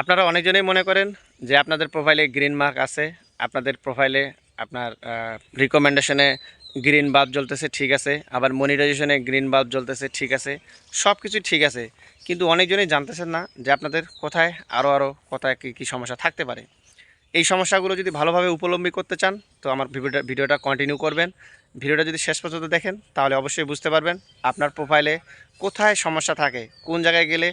আপনারা অনেকজনেই মনে করেন যে আপনাদের প্রোফাইলে গ্রিন মার্ক আছে, আপনাদের প্রোফাইলে আপনার রিকমেন্ডেশনে গ্রিন বাল্ব জ্বলতেছে, ঠিক আছে। আবার মনিটাইজেশনে গ্রিন বাল্ব জ্বলতেছে, ঠিক আছে। সব কিছু ঠিক আছে। কিন্তু অনেকজনেই জানতেছেন না যে আপনাদের কোথায় আরও আরও কোথায় কী কী সমস্যা থাকতে পারে। এই সমস্যাগুলো যদি ভালোভাবে উপলব্ধি করতে চান, তো আমার ভিডিওটা ভিডিওটা কন্টিনিউ করবেন। ভিডিওটা যদি শেষ পর্যন্ত দেখেন, তাহলে অবশ্যই বুঝতে পারবেন আপনার প্রোফাইলে কোথায় সমস্যা থাকে, কোন জায়গায় গেলে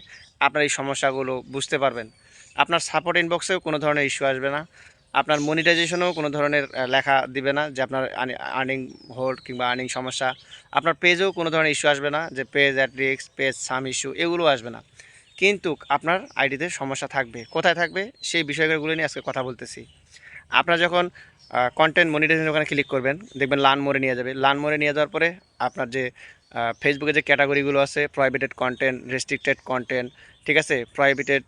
আপনার এই সমস্যাগুলো বুঝতে পারবেন। আপনার সাপোর্ট ইনবক্সেও কোনো ধরনের ইস্যু আসবে না। আপনার মনিটাইজেশনেও কোনো ধরনের লেখা দিবে না যে আপনার আর্নিং হোল্ড কিংবা আর্নিং সমস্যা। আপনার পেজেও কোনো ধরনের ইস্যু আসবে না যে পেজ অ্যাট রিক্স পেজ সাম ইস্যু এগুলো আসবে না। কিন্তু আপনার আইডিতে সমস্যা থাকবে। কোথায় থাকবে? সেই বিষয়গুলো নিয়ে আজকে কথা বলতেছি। আপনার যখন কন্টেন্ট মনিটাইজেশন ওখানে ক্লিক করবেন, দেখবেন লান মোড়ে নিয়ে যাবে। লান মোড়ে নিয়ে যাওয়ার পরে আপনার যে ফেসবুকে যে ক্যাটাগরিগুলো আছে প্রাইভেটেড কন্টেন্ট রেস্ট্রিক্টেড কন্টেন্ট ঠিক আছে? প্রাইভেটেড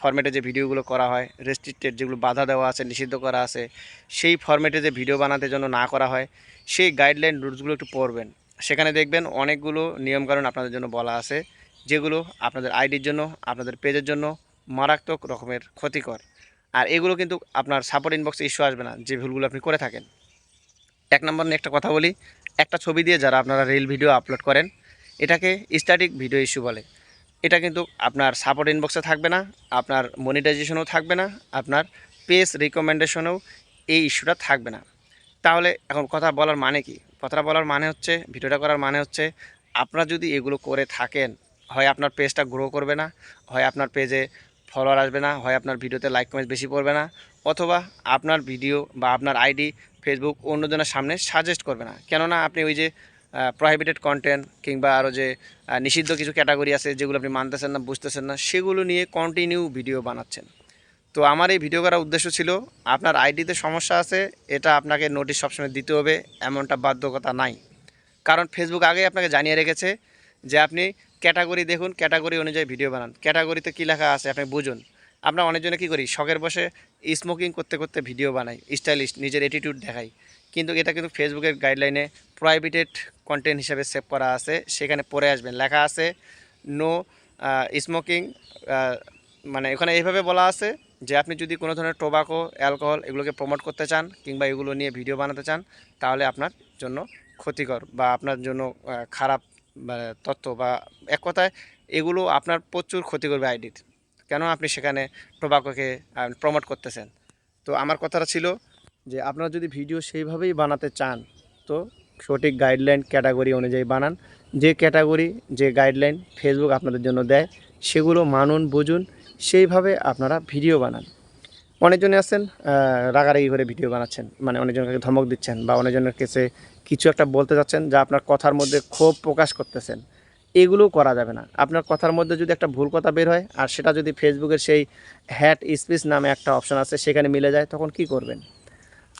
ফরম্যাটে যে ভিডিওগুলো করা হয় রেস্ট্রিক্টেড যেগুলো বাধা দেওয়া আছে, নিষিদ্ধ করা আছে, সেই ফরম্যাটে যে ভিডিও বানাতে জন্য না করা হয়, সেই গাইডলাইন রুলসগুলো একটু পড়বেন। সেখানে দেখবেন অনেকগুলো নিয়মকানুন আপনাদের জন্য বলা আছে, যেগুলো আপনাদের আইডির জন্য, আপনাদের পেজের জন্য মারাত্মক রকমের ক্ষতিকর। আর এগুলো কিন্তু আপনার সাপোর্ট ইনবক্সে ইস্যু আসবে না, যে ভুলগুলো আপনি করে থাকেন। এক নম্বর নিয়ে একটা কথা বলি একটা ছবি দিয়ে যারা আপনারা রিল ভিডিও আপলোড করেন, এটাকে স্ট্যাটিক ভিডিও ইস্যু বলে। এটা কিন্তু আপনার সাপোর্ট ইনবক্সে থাকবে না, আপনার মনিটাইজেশনও থাকবে না, আপনার পেজ রিকমেন্ডেশনেও এই ইস্যুটা থাকবে না। তাহলে এখন কথা বলার মানে কি? কথাটা বলার মানে হচ্ছে ভিডিওটা করার মানে হচ্ছে, আপনারা যদি এগুলো করে থাকেন, হয় আপনার পেজটা গ্রো করবে না, হয় আপনার পেজে ফলোয়ার আসবে না, হয় আপনার ভিডিওতে লাইক কমেন্ট বেশি পড়বে না অথবা আপনার ভিডিও বা আপনার আইডি ফেসবুক অন্যজনের সামনে সাজেস্ট করবে না। কেননা আপনি ওই যে প্রহিবিটেড কন্টেন্ট কিংবা আরও যে নিষিদ্ধ কিছু ক্যাটাগরি আছে যেগুলো আপনি মানতেছেন না, বুঝতেছেন না, সেগুলো নিয়ে কন্টিনিউ ভিডিও বানাচ্ছেন। তো আমার এই ভিডিও করার উদ্দেশ্য ছিল, আপনার আইডিতে সমস্যা আছে, এটা আপনাকে নোটিশ সবসময় দিতে হবে, এমনটা বাধ্যকতা নাই। কারণ ফেসবুক আগে আপনাকে জানিয়ে রেখেছে যে, আপনি ক্যাটাগরি দেখুন ক্যাটাগরি অনুযায়ী ভিডিও বানান। ক্যাটাগরিতে কী লেখা আছে আপনি বুঝুন। আমরা অনেকজনে কী করি? শখের বসে স্মোকিং করতে করতে ভিডিও বানাই স্টাইলিশ নিজের অ্যাটিটিউড দেখাই। কিন্তু এটা কিন্তু ফেসবুকের গাইডলাইনে প্রাইভেটেড কন্টেন্ট হিসেবে সেভ করা আছে। সেখানে পড়ে আসবেন। লেখা আছে নো স্মোকিং মানে এখানে এইভাবে বলা আছে যে আপনি যদি কোনো ধরনের টোবাকো অ্যালকোহল এগুলোকে প্রমোট করতে চান কিংবা এগুলো নিয়ে ভিডিও বানাতে চান তাহলে আপনার জন্য ক্ষতিকর বা আপনার জন্য খারাপ মানে, তথ্য বা এক কথায় এগুলো আপনার প্রচুর ক্ষতি করবে আইডির কেন আপনি সেখানে টোবাকোকে প্রমোট করতেছেন? তো আমার কথাটা ছিল যে আপনারা যদি ভিডিও সেইভাবেই বানাতে চান, তো সঠিক গাইডলাইন ক্যাটাগরি অনুযায়ী বানান। যে ক্যাটাগরি যে গাইডলাইন ফেসবুক আপনাদের জন্য দেয়, সেগুলো মানুন, বুঝুন, সেইভাবে আপনারা ভিডিও বানান। অনেকজনে আছেন রাগারাগি করে ভিডিও বানাচ্ছেন মানে অনেকজনকে ধমক দিচ্ছেন বা অনেকজনের কাছে কিছু একটা বলতে যাচ্ছেন যা আপনার কথার মধ্যে ক্ষোভ প্রকাশ করতেছেন। এগুলো করা যাবে না। আপনার কথার মধ্যে যদি একটা ভুল কথা বের হয়, আর সেটা যদি ফেসবুকের সেই হ্যাট স্পিচ নামে একটা অপশন আছে, সেখানে মিলে যায়, তখন কি করবেন?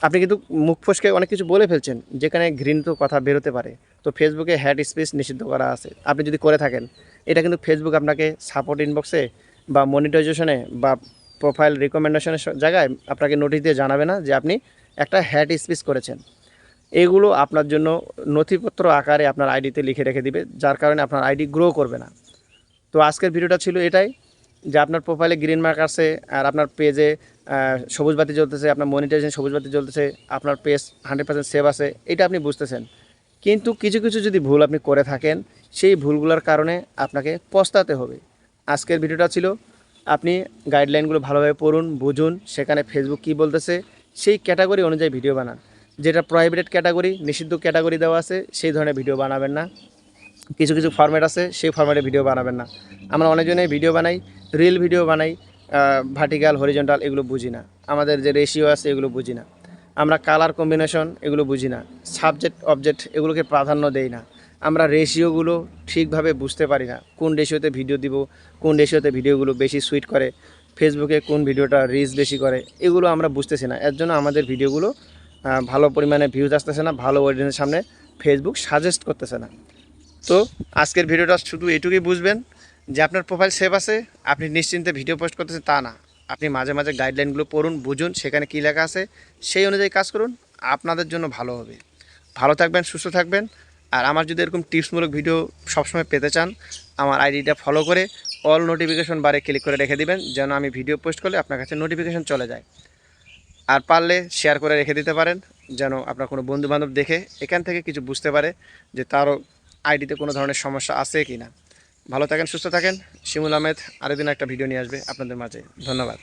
আপনি কিন্তু মুখ ফসকে অনেক কিছু বলে ফেলছেন, যেখানে ঘৃণিত কথা বেরোতে পারে। তো ফেসবুকে হ্যাট স্পিচ নিষিদ্ধ করা আছে। আপনি যদি করে থাকেন, এটা কিন্তু ফেসবুক আপনাকে সাপোর্ট ইনবক্সে বা মনিটাইজেশনে বা প্রোফাইল রিকমেন্ডেশনের জায়গায় আপনাকে নোটিশ দিয়ে জানাবে না যে আপনি একটা হ্যাট স্পিচ করেছেন। এগুলো আপনার জন্য নথিপত্র আকারে আপনার আইডিতে লিখে রেখে দিবে, যার কারণে আপনার আইডি গ্রো করবে না। তো আজকের ভিডিওটা ছিল এটাই, যে আপনার প্রোফাইলে গ্রিন মার্ক আছে আর আপনার পেজে সবুজ বাতি জ্বলতেছে, আপনার মনিটাইজেশন সবুজ বাতি জ্বলতেছে, আপনার পেজ হান্ড্রেড পার্সেন্ট সেভ আছে, এটা আপনি বুঝতেছেন। কিন্তু কিছু কিছু যদি ভুল আপনি করে থাকেন, সেই ভুলগুলোর কারণে আপনাকে পস্তাতে হবে। আজকের ভিডিওটা ছিল, আপনি গাইডলাইনগুলো ভালোভাবে পড়ুন, বুঝুন, সেখানে ফেসবুক কী বলতেছে, সেই ক্যাটাগরি অনুযায়ী ভিডিও বানান। যেটা প্রহিবিটেড ক্যাটাগরি নিষিদ্ধ ক্যাটাগরি দেওয়া আছে, সেই ধরনের ভিডিও বানাবেন না। কিছু কিছু ফরম্যাট আছে, সেই ফরম্যাটে ভিডিও বানাবেন না। আমরা অনেকজনে ভিডিও বানাই রিল ভিডিও বানাই ভার্টিক্যাল হরিজন্টাল এগুলো বুঝি না। আমাদের যে রেশিও আছে, এগুলো বুঝি না। আমরা কালার কম্বিনেশন এগুলো বুঝি না। সাবজেক্ট অবজেক্ট এগুলোকে প্রাধান্য দেই না। আমরা রেশিওগুলো ঠিকভাবে বুঝতে পারি না। কোন রেশিওতে ভিডিও দিব, কোন রেশিওতে ভিডিওগুলো বেশি সুইট করে ফেসবুকে কোন ভিডিওটা রিচ বেশি করে, এগুলো আমরা বুঝতেছি না। এর জন্য আমাদের ভিডিওগুলো ভালো পরিমাণে ভিউজ আসতেছে না, ভালো অডিয়েন্সের সামনে ফেসবুক সাজেস্ট করতেছে না। তো আজকের ভিডিওটা শুধু এটুকুই বুঝবেন যে আপনার প্রোফাইল সেভ আছে, আপনি নিশ্চিন্তে ভিডিও পোস্ট করতেছেন তা না। আপনি মাঝে মাঝে গাইডলাইনগুলো পড়ুন, বুঝুন, সেখানে কী লেখা আছে, সেই অনুযায়ী কাজ করুন, আপনাদের জন্য ভালো হবে। ভালো থাকবেন, সুস্থ থাকবেন, আর আমার যদি এরকম টিপসমূলক ভিডিও সবসময় পেতে চান, আমার আইডিটা ফলো করে অল নোটিফিকেশন বারে ক্লিক করে রেখে দিবেন, যেন আমি ভিডিও পোস্ট করলে আপনার কাছে নোটিফিকেশন চলে যায়। আর পারলে শেয়ার করে রেখে দিতে পারেন, যেন আপনার কোনো বন্ধুবান্ধব দেখে এখান থেকে কিছু বুঝতে পারে যে তারও আইডিতে কোনো ধরনের সমস্যা আছে কি না ভালো থাকেন, সুস্থ থাকেন। শিমুল আহমেদ আরেকদিন একটা ভিডিও নিয়ে আসবে আপনাদের মাঝে। ধন্যবাদ।